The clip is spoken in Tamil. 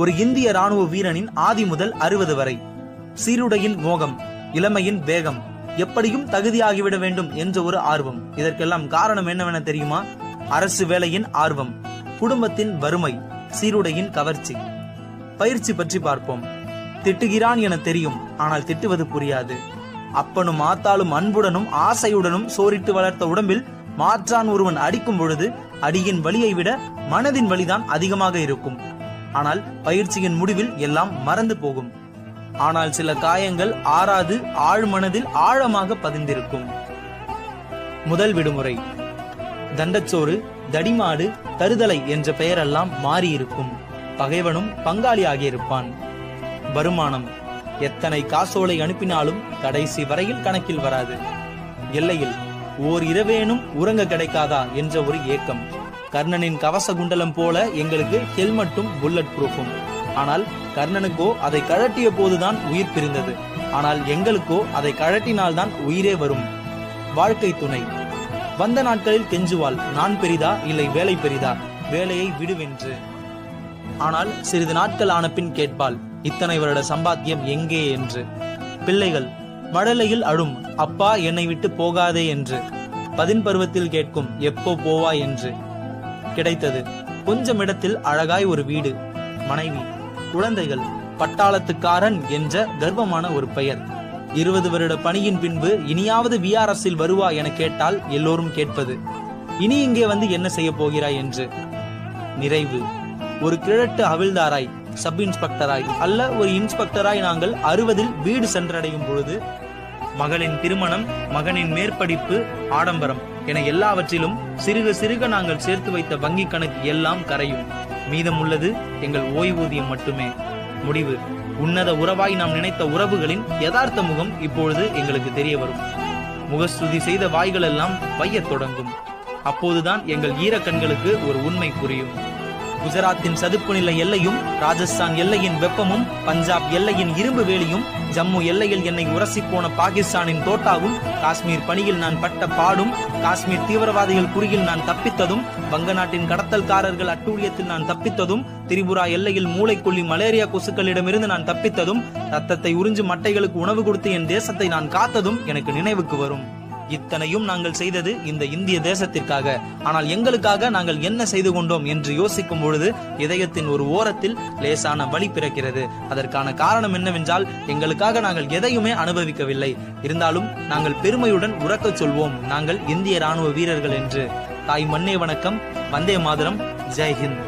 ஒரு இந்திய ராணுவ வீரனின் ஆதி முதல் அறுபது வரை. சீருடையின் மோகம் இளமையின் வேகம் எப்படியும் தகுதியாகிவிட வேண்டும் என்ற ஒரு ஆர்வம். இதற்கெல்லாம் காரணம் என்னவென தெரியுமா? அரசு வேலையின் ஆர்வம் குடும்பத்தின் வறுமை சீருடையின் கவர்ச்சி. பயிற்சி பற்றி பார்ப்போம். திட்டுகிறான் என தெரியும் ஆனால் திட்டுவது புரியாது. அப்பனும் ஆத்தாலும் அன்புடனும் ஆசையுடனும் சோரிட்டு வளர்த்த உடம்பில் மாற்றான் ஒருவன் அடிக்கும் பொழுது அடியின் வலியை விட மனதின் வலிதான் அதிகமாக இருக்கும். ஆனால் பயிற்சியின் முடிவில் எல்லாம் மறந்து போகும். ஆனால் சில காயங்கள் ஆறாது ஆழ்மனதில் ஆழமாக பதிந்திருக்கும். முதல் விடுமுறை. தண்டச்சோறு தடிமாடு தருதலை என்ற பெயரெல்லாம் மாறியிருக்கும். பகைவனும் பங்காளி ஆகியிருப்பான் வருமானம். எத்தனை காசோலை அனுப்பினாலும் கடைசி வரையில் கணக்கில் வராது. எல்லையில் ஓர் இரவேனும் உறங்க கிடைக்காதா என்ற ஒரு ஏக்கம். கர்ணனின் கவச குண்டலம் போல எங்களுக்கு ஹெல்மெட்டும் புல்லட் ப்ரூஃபும் ஆனால் கர்ணனுக்கோ அதை கழட்டிய போதுதான் உயிர் பிரிந்தது. ஆனால் எங்களுக்கோ அதை கழட்டினால்தான் உயிரே வரும். வாழ்க்கை துணை. வந்த நாட்களில் கெஞ்சுவாள் நான் பெரிதா? இல்லை வேலை பெரிதா? வேலையை விடுவென்று. ஆனால் சிறிது நாட்கள் ஆன பின் கேட்பாள் இத்தனை வருட சம்பாத்தியம் எங்கே? என்று. பிள்ளைகள் மழலையில் அழும் அப்பா என்னை விட்டு போகாதே என்று. பதின் பருவத்தில் கேட்கும் எப்போ போவா என்று. கிடைத்தது. கொஞ்சம் இடத்தில் அழகாய் ஒரு வீடு மனைவி குழந்தைகள் பட்டாளத்துக்காரன் என்ற கர்வமான ஒரு பெயர். இருபது வருட பணியின் பின்பு இனியாவது விஆர்எஸ்ஸில் வருவா என கேட்டால் எல்லோரும் கேட்பது. இனி இங்கே வந்து என்ன செய்ய போகிறாய் என்று? நிறைவு. ஒரு கிழட்டு அவிழ்தாராய் சப் இன்ஸ்பெக்டராய் அல்ல ஒரு இன்ஸ்பெக்டராய் நாங்கள் அறுபதில் வீடு சென்றடையும் பொழுது மகளின் திருமணம் மகனின் மேற்படிப்பு ஆடம்பரம் என எல்லாவற்றிலும் சிறுக சிறுக நாங்கள் சேர்த்து வைத்த வங்கி கணக்கு எல்லாம் கரையும். மீதம் உள்ளது எங்கள் ஓய்வூதியம் மட்டுமே. முடிவு. உன்னத உறவாய் நாம் நினைத்த உறவுகளின் யதார்த்த முகம் இப்பொழுது எங்களுக்கு தெரிய வரும் முகஸ்துதி செய்த வாய்கள் எல்லாம் வையத் தொடங்கும். அப்போதுதான் எங்கள் ஈரக்கண்களுக்கு ஒரு உண்மை புரியும். குஜராத்தின் சதுப்பு நில எல்லையும் ராஜஸ்தான் எல்லையின் வெப்பமும் பஞ்சாப் எல்லையின் இரும்பு வேலியும் ஜம்மு எல்லையில் என்னை உரசி போன பாகிஸ்தானின் தோட்டாவும் காஷ்மீர் பணியில் நான் பட்ட பாடும் காஷ்மீர் தீவிரவாதிகள் குறியில் நான் தப்பித்ததும் வங்க நாட்டின் கடத்தல்காரர்கள் அட்டூழியத்தில் நான் தப்பித்ததும் திரிபுரா எல்லையில் மூளைக்கொல்லி மலேரியா கொசுக்களிடமிருந்து நான் தப்பித்ததும் ரத்தத்தை உறிஞ்சு மட்டைகளுக்கு உணவு கொடுத்து என் தேசத்தை நான் காத்ததும் எனக்கு நினைவுக்கு வரும். இத்தனையும் நாங்கள் செய்தது இந்த இந்திய தேசத்திற்காக. ஆனால் எங்களுக்காக நாங்கள் என்ன செய்து கொண்டோம் என்று யோசிக்கும் பொழுது இதயத்தின் ஒரு ஓரத்தில் லேசான வழி பிறக்கிறது. அதற்கான காரணம் என்னவென்றால் எங்களுக்காக நாங்கள் எதையுமே அனுபவிக்கவில்லை. இருந்தாலும் நாங்கள் பெருமையுடன் உறக்கச் சொல்வோம். நாங்கள் இந்திய ராணுவ வீரர்கள் என்று. தாய் மண்ணே வணக்கம். வந்தே மாதரம். ஜெய் ஹிந்த்.